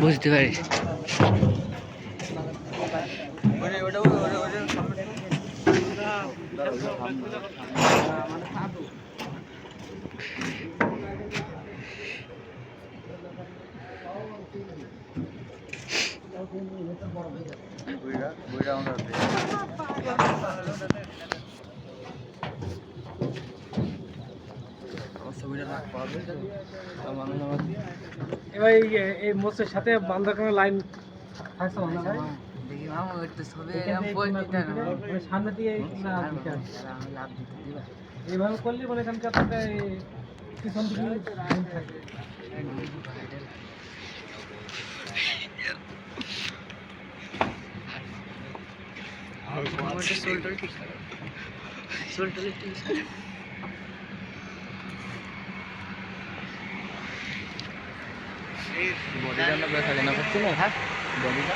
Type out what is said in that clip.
বুঝতে পারি। ওটা ওটা ওটা আমরা এবার এই এই মোচের সাথে বান্ধা কোনো লাইন হয়। দেখি মামা ওর তো ছবি এখান বল দিতে না। কোনা করে, মানে সামনে দিয়ে না আমি লাভ দিতে দিবা। এইভাবে করলে মানে এখানকার এই পিছন দিকে থাকে সোল টোল ঠিক সোল টোল ঠিক বডিটা না না করছি না হ্যাঁ? বডিটা